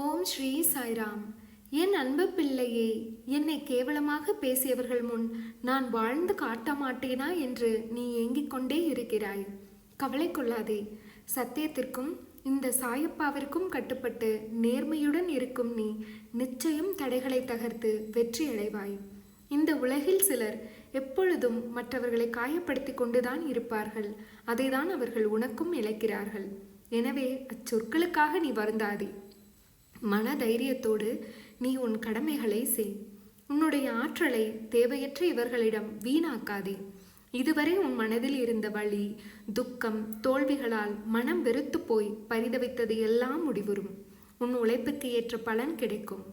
ஓம் ஸ்ரீ சாய்ராம். என் அன்பு பிள்ளையே என்னை கேவலமாக பேசியவர்கள் முன் நான் வாழ்ந்து காட்ட மாட்டேனா என்று நீ ஏங்கிக் கொண்டே இருக்கிறாய். கவலை கொள்ளாதே. சத்தியத்திற்கும் இந்த சாயப்பாவிற்கும் கட்டுப்பட்டு நேர்மையுடன் இருக்கும் நீ நிச்சயம் தடைகளை தகர்த்து வெற்றி அடைவாய். இந்த உலகில் சிலர் எப்பொழுதும் மற்றவர்களை காயப்படுத்தி கொண்டுதான் இருப்பார்கள். அதைதான் அவர்கள் உனக்கும் இழைக்கிறார்கள். எனவே அச்சொற்களுக்காக நீ வருந்தாதே. மன தைரியத்தோடு நீ உன் கடமைகளை செய். உன்னுடைய ஆற்றலை தேவையற்ற இவர்களிடம் வீணாக்காதே. இதுவரை உன் மனதில் இருந்த வலி துக்கம் தோல்விகளால் மனம் வெறுத்து போய் பரிதவித்தது எல்லாம் முடிவுறும். உன் உழைப்புக்கு ஏற்ற பலன் கிடைக்கும்.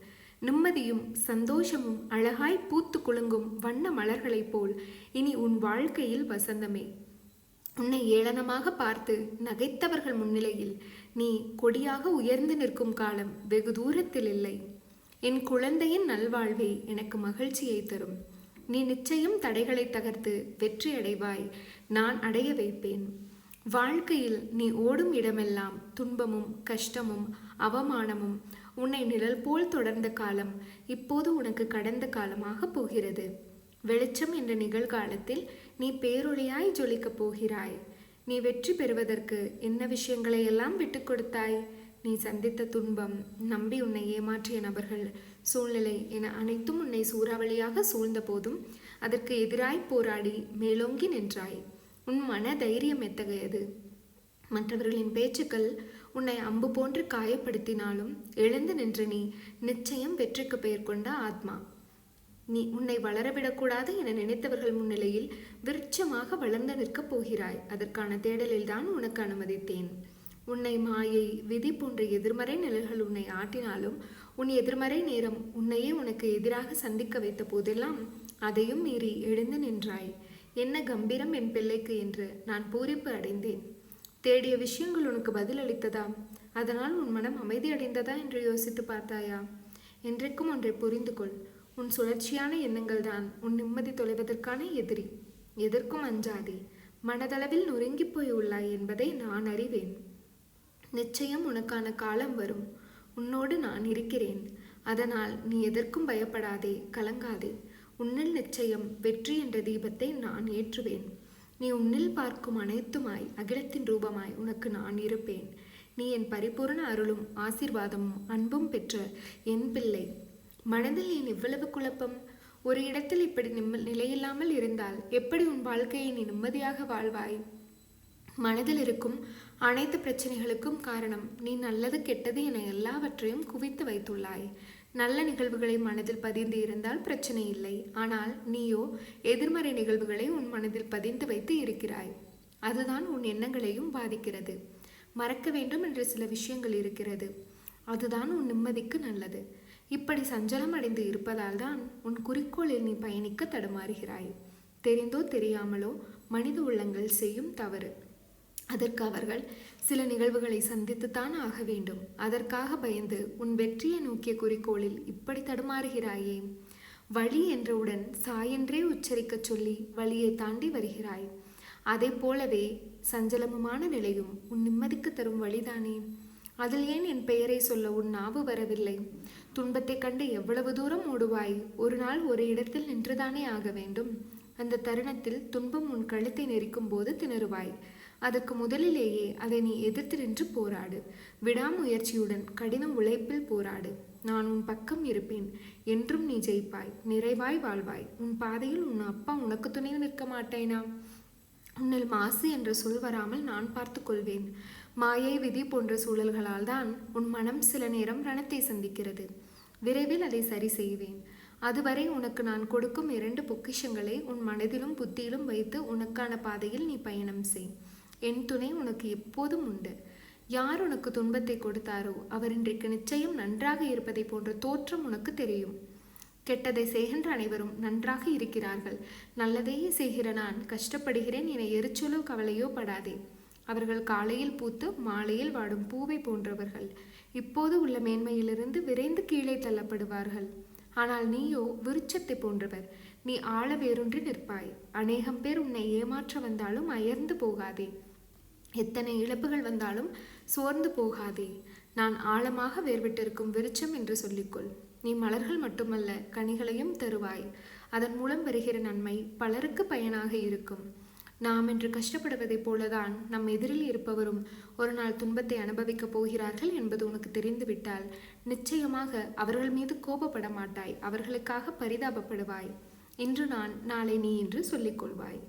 நிம்மதியும் சந்தோஷமும் அழகாய் பூத்து குலுங்கும் வண்ண மலர்களைப் போல் இனி உன் வாழ்க்கையில் வசந்தமே. உன்னை ஏளனமாக பார்த்து நகைத்தவர்கள் முன்னிலையில் நீ கொடியாக உயர்ந்து நிற்கும் காலம் வெகு தூரத்தில் இல்லை. என் குழந்தையின் நல்வாழ்வே எனக்கு மகிழ்ச்சியை தரும். நீ நிச்சயம் தடைகளை தகர்த்து வெற்றி அடைவாய். நான் அடைய வைப்பேன். வாழ்க்கையில் நீ ஓடும் இடமெல்லாம் துன்பமும் கஷ்டமும் அவமானமும் உன்னை நிழல் போல் தொடர்ந்த காலம் இப்போது உனக்கு கடந்த காலமாக போகிறது. வெளிச்சம் என்ற நிகழ்காலத்தில் நீ பேரொழியாய் ஜொலிக்கப் போகிறாய். நீ வெற்றி பெறுவதற்கு என்ன விஷயங்களை எல்லாம் விட்டு கொடுத்தாய்? நீ சந்தித்த துன்பம் நம்பி உன்னை ஏமாற்றிய நபர்கள் சூழ்நிலை என அனைத்தும் உன்னை சூறாவளியாக சூழ்ந்த போதும் அதற்கு எதிராய் போராடி மேலோங்கி நின்றாய். உன் மன தைரியம் எத்தகையது? மற்றவர்களின் பேச்சுக்கள் உன்னை அம்பு போன்று காயப்படுத்தினாலும் எழுந்து நின்ற நீ நிச்சயம் வெற்றிக்கு பெயர் கொண்ட ஆத்மா. நீ உன்னை வளரவிடக்கூடாது என நினைத்தவர்கள் முன்னிலையில் விருட்சமாக வளர்ந்து நிற்கப் போகிறாய். அதற்கான தேடலில் தான் உனக்கு அனுமதித்தேன். உன்னை மாயை விதி போன்ற எதிர்மறை நிழல்கள் உன்னை ஆட்டினாலும் உன் எதிர்மறை நேரம் உன்னையே உனக்கு எதிராக சந்திக்க வைத்த போதெல்லாம் அதையும் மீறி எழுந்து நின்றாய். என்ன கம்பீரம் என் பிள்ளைக்கு என்று நான் பூரிப்பு அடைந்தேன். தேடிய விஷயங்கள் உனக்கு பதில் அளித்ததா? அதனால் உன் மனம் அமைதி அடைந்ததா என்று யோசித்து பார்த்தாயா? என்றைக்கும் ஒன்றை புரிந்து கொள் உன் சுழற்சியான எண்ணங்கள் தான் உன் நிம்மதி தொலைவதற்கான எதிரி. எதற்கும் அஞ்சாதே. மனதளவில் நொறுங்கி போய் உள்ளாய் என்பதை நான் அறிவேன். நிச்சயம் உனக்கான காலம் வரும். உன்னோடு நான் இருக்கிறேன். அதனால் நீ எதற்கும் பயப்படாதே. கலங்காதே. உன்னில் நிச்சயம் வெற்றி என்ற தீபத்தை நான் ஏற்றுவேன். நீ உன்னில் பார்க்கும் அனைத்துமாய் அகிலத்தின் ரூபமாய் உனக்கு நான் இருப்பேன். நீ என் பரிபூர்ண அருளும் ஆசீர்வாதமும் அன்பும் பெற்ற என் பிள்ளை. மனதில் ஏன் இவ்வளவு குழப்பம்? ஒரு இடத்தில் இப்படி நிம்ம நிலையில்லாமல் இருந்தால் எப்படி உன் வாழ்க்கையை நீ நிம்மதியாக வாழ்வாய்? மனதில் இருக்கும் அனைத்து பிரச்சனைகளுக்கும் காரணம் நீ நல்லது கெட்டது என எல்லாவற்றையும் குவித்து வைத்துள்ளாய். நல்ல நிகழ்வுகளை மனதில் பதிந்து இருந்தால் பிரச்சனை இல்லை. ஆனால் நீயோ எதிர்மறை நிகழ்வுகளை உன் மனதில் பதிந்து வைத்து இருக்கிறாய். அதுதான் உன் எண்ணங்களையும் பாதிக்கிறது. மறக்க வேண்டும் என்ற சில விஷயங்கள் இருக்கிறது. அதுதான் உன் நிம்மதிக்கு நல்லது. இப்படி சஞ்சலம் அடைந்து இருப்பதால் தான் உன் குறிக்கோளில் நீ பயணிக்க தடுமாறுகிறாய். தெரிந்தோ தெரியாமலோ மனித உள்ளங்கள் செய்யும் தவறு. அதற்கு அவர்கள் சில நிகழ்வுகளை சந்தித்துத்தான் ஆக வேண்டும். அதற்காக பயந்து உன் வெற்றியை நோக்கிய குறிக்கோளில் இப்படி தடுமாறுகிறாயே. வழி என்றவுடன் சாயென்றே உச்சரிக்கச் சொல்லி வழியை தாண்டி வருகிறாய். அதே போலவே சஞ்சலமுமான நிலையும் உன் நிம்மதிக்கு தரும் வழிதானே. அதில் ஏன் என் பெயரை சொல்ல உன் நாவு வரவில்லை? துன்பத்தைக் கண்டு எவ்வளவு தூரம் ஓடுவாய்? ஒரு நாள் ஒரு இடத்தில் நின்றுதானே ஆக வேண்டும். அந்த தருணத்தில் துன்பம் உன் கழுத்தை நெரிக்கும் போது திணறுவாய். அதற்கு முதலிலேயே அதை நீ எதிர்த்து நின்று போராடு. விடாமுயற்சியுடன் கடின உழைப்பில் போராடு. நான் உன் பக்கம் இருப்பேன். என்றும் நீ ஜெயிப்பாய். நிறைவாய் வாழ்வாய். உன் பாதையில் உன் அப்பா உனக்கு துணை நிற்க மாட்டேனா? உன்னில் மாசு என்ற சொல் வராமல் நான் பார்த்து கொள்வேன். மாயை விதி போன்ற சூழல்களால் தான் உன் மனம் சில நேரம் ரணத்தை சந்திக்கிறது. விரைவில் அதை சரி செய்வேன். அதுவரை உனக்கு நான் கொடுக்கும் இரண்டு பொக்கிஷங்களை உன் மனதிலும் புத்தியிலும் வைத்து உனக்கான பாதையில் நீ பயணம் செய். என் துணை உனக்கு எப்போதும் உண்டு. யார் உனக்கு துன்பத்தை கொடுத்தாரோ அவர் இன்றைக்கு நிச்சயம் நன்றாக இருப்பதை போன்ற தோற்றம் உனக்கு தெரியும். கெட்டதை செய்கின்ற அனைவரும் நன்றாக இருக்கிறார்கள். நல்லதையே செய்கிற நான் கஷ்டப்படுகிறேன் என எரிச்சலோ கவலையோ படாதே. அவர்கள் காலையில் பூத்து மாலையில் வாடும் பூவை போன்றவர்கள். இப்போது உள்ள மேன்மையிலிருந்து விரைந்து கீழே தள்ளப்படுவார்கள். ஆனால் நீயோ விருட்சத்தை போன்றவர் நீ ஆழ வேரூன்றி நிற்பாய். அநேகம் பேர் உன்னை ஏமாற்ற வந்தாலும் அயர்ந்து போகாதே. எத்தனை இழப்புகள் வந்தாலும் சோர்ந்து போகாதே. நான் ஆழமாக வேர்விட்டிருக்கும் விருட்சம் என்று சொல்லிக்கொள். நீ மலர்கள் மட்டுமல்ல கனிகளையும் தருவாய். அதன் மூலம் வருகிற நன்மை பலருக்கு பயனாக இருக்கும். நாம் இன்று கஷ்டப்படுவதைப் போலதான் நம் எதிரில் இருப்பவரும் ஒரு நாள் துன்பத்தை அனுபவிக்கப் போகிறார்கள் என்பது உனக்கு தெரிந்துவிட்டால் நிச்சயமாக அவர்கள் மீது கோபப்பட மாட்டாய் அவர்களுக்காக பரிதாபப்படுவாய். இன்று நான் நாளை நீ என்று சொல்லிக்கொள்வாய்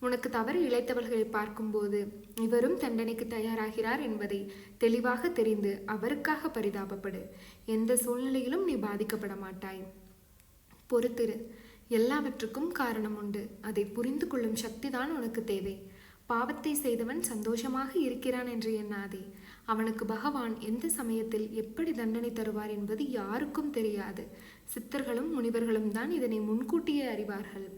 உனக்கு தவறு இழைத்தவர்களை பார்க்கும்போது இவரும் தண்டனைக்கு தயாராகிறார் என்பதை தெளிவாக தெரிந்து அவருக்காக பரிதாபப்படு. எந்த சூழ்நிலையிலும் நீ பாதிக்கப்பட மாட்டாய். பொறுத்திரு. எல்லாவற்றுக்கும் காரணம் உண்டு. அதை புரிந்து கொள்ளும் சக்திதான் உனக்கு தேவை. பாவத்தை செய்தவன் சந்தோஷமாக இருக்கிறான் என்று எண்ணாதே. அவனுக்கு பகவான் எந்த சமயத்தில் எப்படி தண்டனை தருவார் என்பது யாருக்கும் தெரியாது. சித்தர்களும் முனிவர்களும் தான் இதனை முன்கூட்டியே அறிவார்கள்.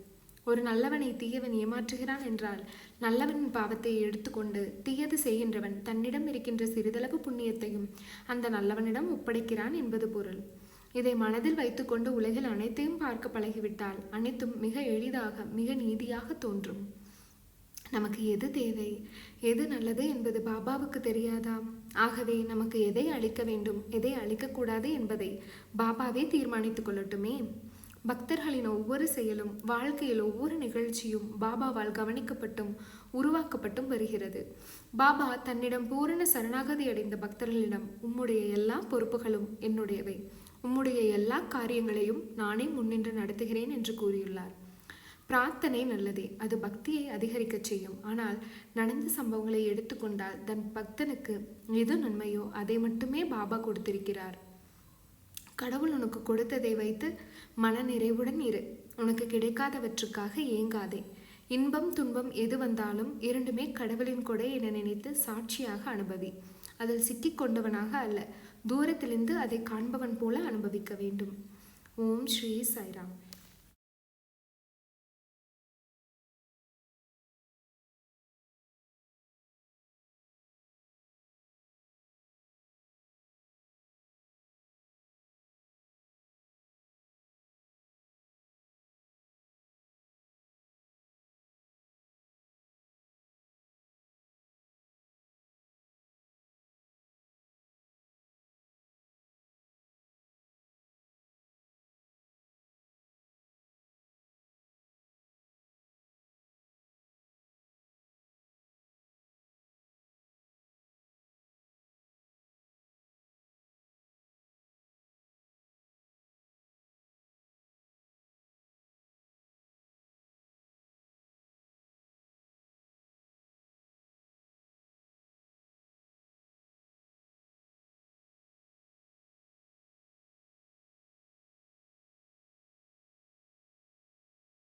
ஒரு நல்லவனை தீயவன் ஏமாற்றுகிறான் என்றால் நல்லவனின் பாவத்தை எடுத்துக்கொண்டு தீயது செய்கின்றவன் தன்னிடம் இருக்கின்ற சிறிதளவு புண்ணியத்தையும் அந்த நல்லவனிடம் ஒப்படைக்கிறான் என்பது பொருள். இதை மனதில் வைத்துக்கொண்டு உலகில் அனைத்தையும் பார்க்க பழகிவிட்டால் அனைத்தும் மிக எளிதாக மிக நீதியாக தோன்றும். நமக்கு எது தேவை? எது நல்லது என்பது பாபாவுக்கு தெரியாதா? ஆகவே நமக்கு எதை அளிக்க வேண்டும்? எதை அளிக்கக்கூடாது என்பதை பாபாவே தீர்மானித்துக் கொள்ளட்டுமே. பக்தர்களின் ஒவ்வொரு செயலும் வாழ்க்கையில் ஒவ்வொரு நிகழ்ச்சியும் பாபாவால் கவனிக்கப்பட்டும் உருவாக்கப்பட்டும் வருகிறது. பாபா தன்னிடம் பூரண சரணாகதி அடைந்த பக்தர்களிடம் உம்முடைய எல்லா பொறுப்புகளும் என்னுடையவை. உம்முடைய எல்லா காரியங்களையும் நானே முன்னின்று நடத்துகிறேன் என்று கூறியுள்ளார். பிரார்த்தனை நல்லதே அது பக்தியை அதிகரிக்கச் செய்யும். ஆனால் நடந்த சம்பவங்களை எடுத்துக்கொண்டால் தன் பக்தனுக்கு எது நன்மையோ அதை மட்டுமே பாபா கொடுத்திருக்கிறார். கடவுள் உனக்கு கொடுத்ததை வைத்து மன நிறைவுடன் இரு. உனக்கு கிடைக்காதவற்றுக்காக ஏங்காதே. இன்பம் துன்பம் எது வந்தாலும் இரண்டுமே கடவுளின் கொடை என நினைத்து சாட்சியாக அனுபவி. அதில் சிக்கிக் கொண்டவனாக அல்ல தூரத்திலிருந்து அதை காண்பவன் போல அனுபவிக்க வேண்டும். ஓம் ஸ்ரீ சாய்ராம்.